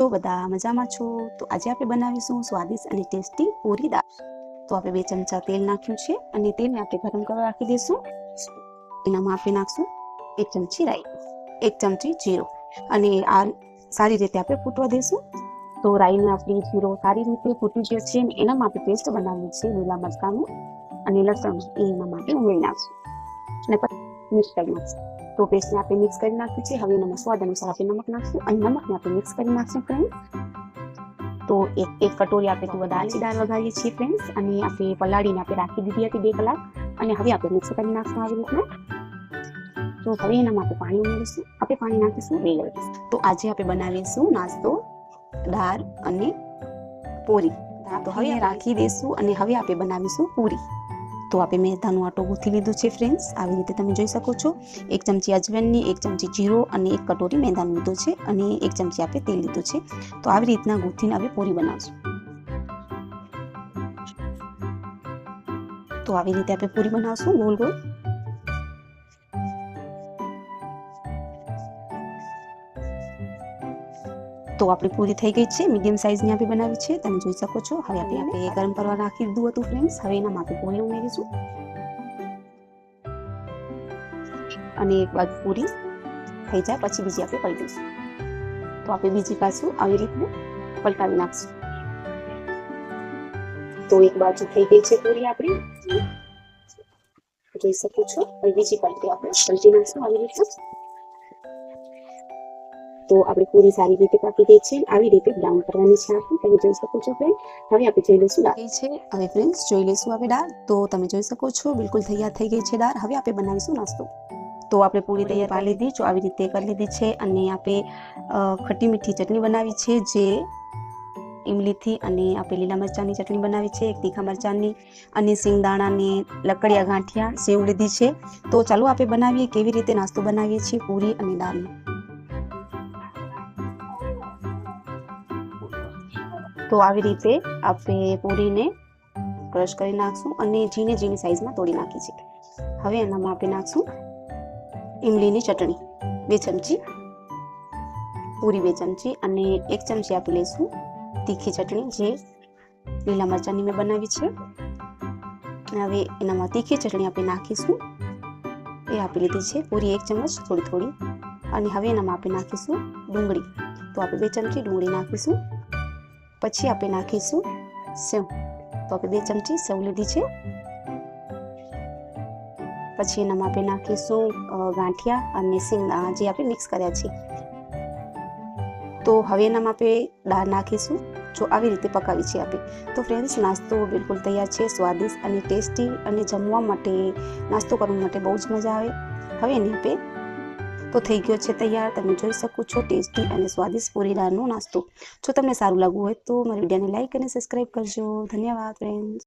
છો? બધા મજામાં છો? તો આજે આપણે બનાવીશું સ્વાદિષ્ટ અને ટેસ્ટી પૂરી દાળ. તો આપણે બે ચમચા તેલ નાખ્યું છે અને તેલને આપણે ગરમ કરવા રાખી દઈશું. એનામાં આપણે નાખશું એક ચમચી રાઈ, એક ચમચી જીરો અને આ સારી રીતે આપણે ફૂટવા દઈશું. તો રાઈને આપણે જીરો સારી રીતે ફૂટી ગયો છે અને એનામાં આપણે પેસ્ટ બનાવીએ છે લીલા મરચાનું અને લસણ એ એના માટે ઉમેરી નાખશું. અને પછી મિક્સ કરી નાખશું. તો પેસ્ટને આપણે મિક્સ કરી નાખ્યું છે. હવે એનામાં સ્વાદ અનુસાર આપણે નમક નાખશું. અને નમકને આપણે મિક્સ કરી નાખશું ફ્રેન્ડ તો એક એક કટોરી આપણે તુવેર દાળની દાળ વઘારીએ છીએ ફ્રેન્ડ્સ અને આપણે પલાળીને આપણે રાખી દીધી હતી બે કલાક. અને હવે આપણે મિક્સ કરી નાખશું આવી રીતના. તો હવે એનામાં આપણે પાણી ઉમેરીશું. આપણે પાણી નાખીશું બે ગ્લાસ તો આજે આપણે બનાવીશું નાસ્તો, દાળ અને પૂરી. તો હવે રાખી દઈશું અને હવે આપણે બનાવીશું પૂરી. તો આપણે મેદાનો આટો ગૂંથી લીધું છે ફ્રેન્ડ્સ આવી રીતે તમે જોઈ શકો છો. એક ચમચી અજવેનની એક ચમચી જીરો અને એક કટોરી મેદાનો લીધો છે અને એક ચમચી આપણે તેલ લીધું છે. તો આવી રીતના ગૂંથીને આપણે પૂરી બનાવશું. તો આવી રીતે આપણે પૂરી બનાવશું ગોલ ગોલ. તો આપણી પૂરી થઈ ગઈ છે. મીડિયમ સાઇઝની આપણે બનાવી છે. તમે જોઈ શકો છો. હવે આપણે આપણે ગરમ કરવા રાખી દીધું હતું ફ્રેન્ડ્સ હવે એનામાં આપણે પૂરી ઉમેરીશું. અને એક બાજુ પૂરી થઈ જાય. પછી બીજી આપણે પલટી દઈશું. તો આપણે બીજી પાછું આવી રીતે પલટાવી નાખશું. તો એક બાજુ થઈ ગઈ છે પૂરી આપણી. જોઈ શકો છો. બીજી પલટી આપણે પલટી નાખશું. આવી રીતે. તો આપણી પૂરી સારી રીતે પાકી ગઈ છે. આવી રીતે બ્રાઉન કરવાની છે આપણે. તમે જોઈ શકો છો ફ્રેન્ડ હવે આપણે જોઈ લઈશું દાળ. છે. હવે ફ્રેન્ડ્સ જોઈ લઈશું આપણે દાળ. તો તમે જોઈ શકો છો બિલકુલ તૈયાર થઈ ગઈ છે દાળ. હવે આપણે બનાવીશું નાસ્તો. તો આપણે પૂરી તૈયાર કરી લીધી. જો આવી રીતે કરી લીધી છે અને આપણે ખટ્ટી મીઠી ચટણી બનાવી છે જે ઇમલીથી અને આપણે લીલા મરચાંની ચટણી બનાવી છે એક તીખા મરચાંની અને સિંગદાણાની લકડિયા ગાંઠિયા સેવ લીધી છે. તો ચાલો આપણે બનાવીએ કેવી રીતે નાસ્તો બનાવીએ છીએ પૂરી અને દાળનો. તો આવી રીતે આપણે પૂરીને ક્રશ કરી નાખશું અને ઝીણી ઝીણી સાઈઝમાં તોડી નાખી છે. હવે એનામાં આપણે નાખશું ઇમલીની ચટણી. બે ચમચી પૂરી બે ચમચી અને એક ચમચી આપી લઈશું તીખી ચટણી જે લીલા મરચાંની મેં બનાવી છે. હવે એનામાં તીખી ચટણી આપણે નાખીશું. એ આપી લીધી છે. પૂરી એક ચમચ થોડી થોડી. અને હવે એનામાં આપણે નાખીશું ડુંગળી. તો આપણે બે ચમચી ડુંગળી નાખીશું. પછી આપણે નાખીશું સેવ. તો આપણે બે ચમચી સેવ લીધી છે. પછી એનામાં આપણે નાખીશું ગાંઠિયા અને સિંગદાણા જે આપણે મિક્સ કર્યા છે. તો હવે એનામાં આપણે દાળ નાખીશું, જો આવી રીતે પકાવી છે આપણે. તો ફ્રેન્ડ્સ નાસ્તો બિલકુલ તૈયાર છે, સ્વાદિષ્ટ અને ટેસ્ટી અને જમવા માટે, નાસ્તો કરવા માટે બહુ જ મજા આવે. હવે એની આપણે તો થઈ ગયો છે તૈયાર. તમે જોઈ શકો છો ટેસ્ટી અને સ્વાદિષ્ટ પૂરી નાસ્તો. જો તમને સારું લાગવું હોય તો મારી વિડીયોને લાઈક અને સબસ્ક્રાઈબ કરજો. ધન્યવાદ ફ્રેન્ડ્સ